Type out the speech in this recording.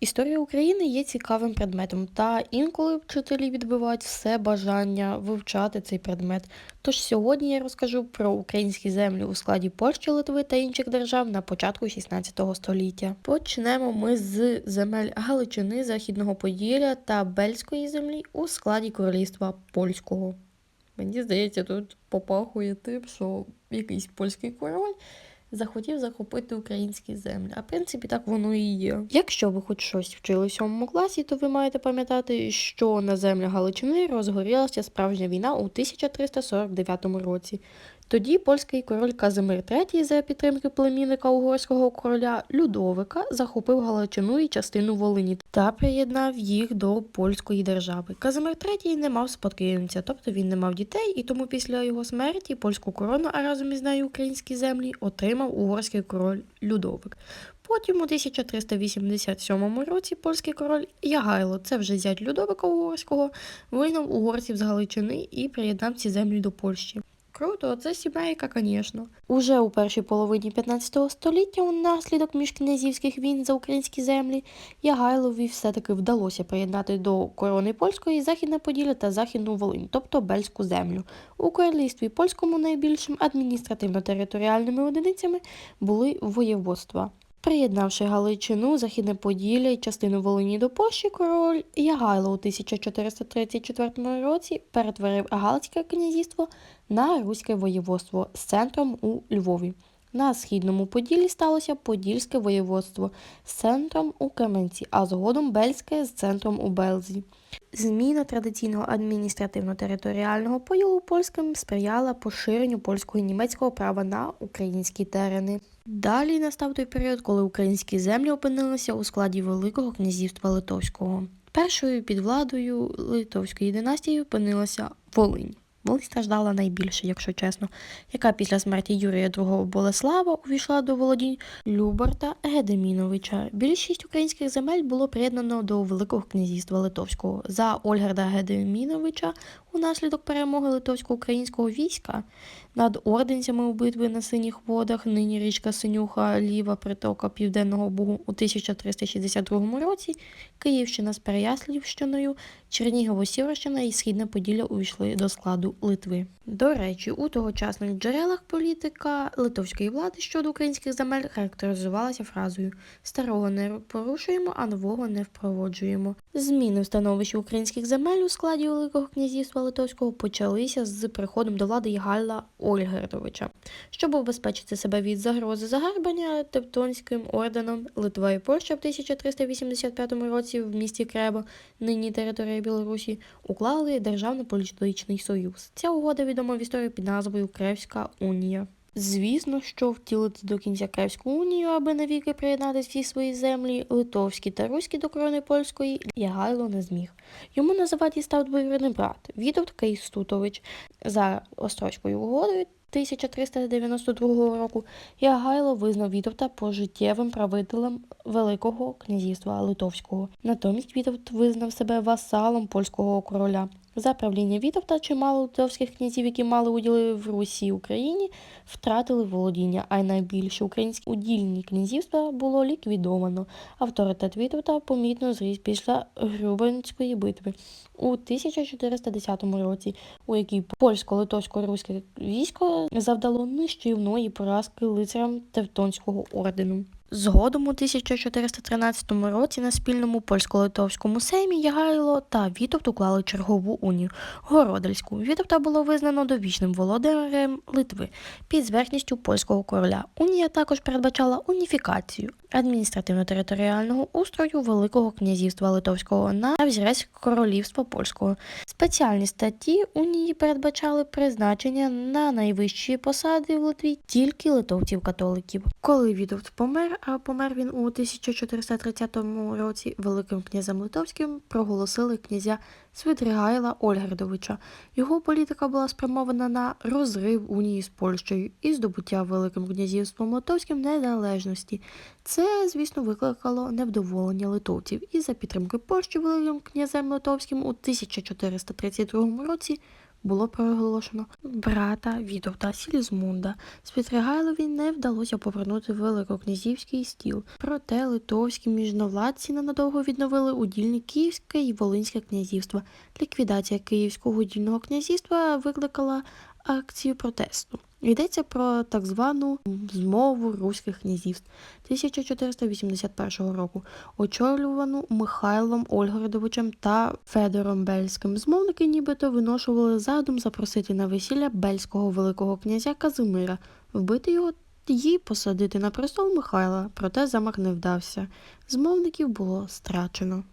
Історія України є цікавим предметом, та інколи вчителі відбивають все бажання вивчати цей предмет. Тож сьогодні я розкажу про українські землі у складі Польщі, Литви та інших держав на початку 16 століття. Почнемо ми з земель Галичини, Західного Поділля та Бельської землі у складі Королівства Польського. Мені здається, тут попахує тим, що якийсь польський король захотів захопити українські землі. А в принципі, так воно і є. Якщо ви хоч щось вчили в сьомому класі, то ви маєте пам'ятати, що на землях Галичини розгорілася справжня війна у 1349 році. Тоді польський король Казимир III за підтримки племінника угорського короля Людовика захопив Галичину і частину Волині та приєднав їх до польської держави. Казимир III не мав спадкоємця, тобто він не мав дітей, і тому після його смерті польську корону, а разом із нею українські землі, отримав угорський король Людовик. Потім у 1387 році польський король Ягайло, це вже зять Людовика Угорського, вигнав угорців з Галичини і приєднав ці землі до Польщі. Круто, це сімейка, звісно. Уже у першій половині 15 століття, унаслідок міжкнязівських війн за українські землі, Ягайлові все-таки вдалося приєднати до корони польської Західне Поділля та Західну Волинь, тобто Бельську землю. У королівстві польському найбільшим адміністративно-територіальними одиницями були воєводства. Приєднавши Галичину, Західне Поділля і частину Волині до Польщі, король Ягайло у 1434 році перетворив Галицьке князівство на Руське воєводство з центром у Львові. На східному Поділлі сталося Подільське воєводство з центром у Кременці, а згодом Бельське з центром у Белзі. Зміна традиційного адміністративно-територіального поділу польським сприяла поширенню польського і німецького права на українські терени. Далі настав той період, коли українські землі опинилися у складі Великого князівства Литовського. Першою під владою Литовської династії опинилася Волинь. Волинь страждала найбільше, якщо чесно, яка після смерті Юрія II Болеслава увійшла до володінь Любарта Гедеміновича. Більшість українських земель було приєднано до Великого князівства Литовського. За Ольгарда Гедеміновича унаслідок перемоги литовсько-українського війська над орденцями у битві на синіх водах, нині річка Синюха, ліва притока Південного Бугу у 1362 році, Київщина з Переяслівщиною, Чернігово-Сіверщина і Східне Поділля увійшли до складу Литви. До речі, у тогочасних джерелах політика литовської влади щодо українських земель характеризувалася фразою Старого не порушуємо, а нового не впроводжуємо. Зміни в становищі українських земель у складі Великого князівства Литовського почалися з приходом до влади Ягайла Ольгердовича. Щоб обезпечити себе від загрози загарбання Тевтонським орденом Литва і Польща в 1385 році в місті Креба, нині територія Білорусі, уклали державно-політичний союз. Ця угода відома в історії під назвою Кревська унія. Звісно, що втілити до кінця Кревську унію, аби навіки приєднати всі свої землі, литовські та руські до корони польської, Ягайло не зміг. Йому на заваді став двоюрідний брат Вітовт Кейстутович. За Острозькою угодою 1392 року Ягайло визнав Вітовта пожиттєвим правителем Великого князівства Литовського. Натомість Вітовт визнав себе васалом польського короля. За правління Вітовта чимало литовських князів, які мали уділи в Русі і Україні, втратили володіння, а й найбільше українські удільні князівства було ліквідовано. Авторитет Вітовта помітно зріс після Грюбинської битви у 1410 році, у якій польсько-литовсько-руське військо завдало нищівної поразки лицарям Тевтонського ордену. Згодом у 1413 році на спільному польсько-литовському сеймі Ягайло та Вітовт уклали чергову унію Городельську. Вітовта було визнано довічним володарем Литви під зверхністю польського короля. Унія також передбачала уніфікацію адміністративно-територіального устрою Великого князівства Литовського на взірець королівства польського. Спеціальні статті унії передбачали призначення на найвищі посади в Литві тільки литовців-католиків. Коли Вітовт помер, а помер він у 1430 році великим князем Литовським проголосили князя Свидригайла Ольгердовича. Його політика була спрямована на розрив унії з Польщею і здобуття Великим князівством Литовським незалежності. Це, звісно, викликало невдоволення литовців, і за підтримки Польщі Великим князем Литовським у 1432 році було проголошено брата Вітовта Сілізмунда. Світригайлові не вдалося повернути великокнязівський стіл, проте литовські міжновладці ненадовго відновили удільне Київське і Волинське князівство. Ліквідація Київського удільного князівства викликала акцію протесту. Йдеться про так звану змову руських князівств 1481 року, очолювану Михайлом Ольгородовичем та Федором Бельським. Змовники нібито виношували задум запросити на весілля бельського великого князя Казимира, вбити його і посадити на престол Михайла, проте замах не вдався. Змовників було страчено.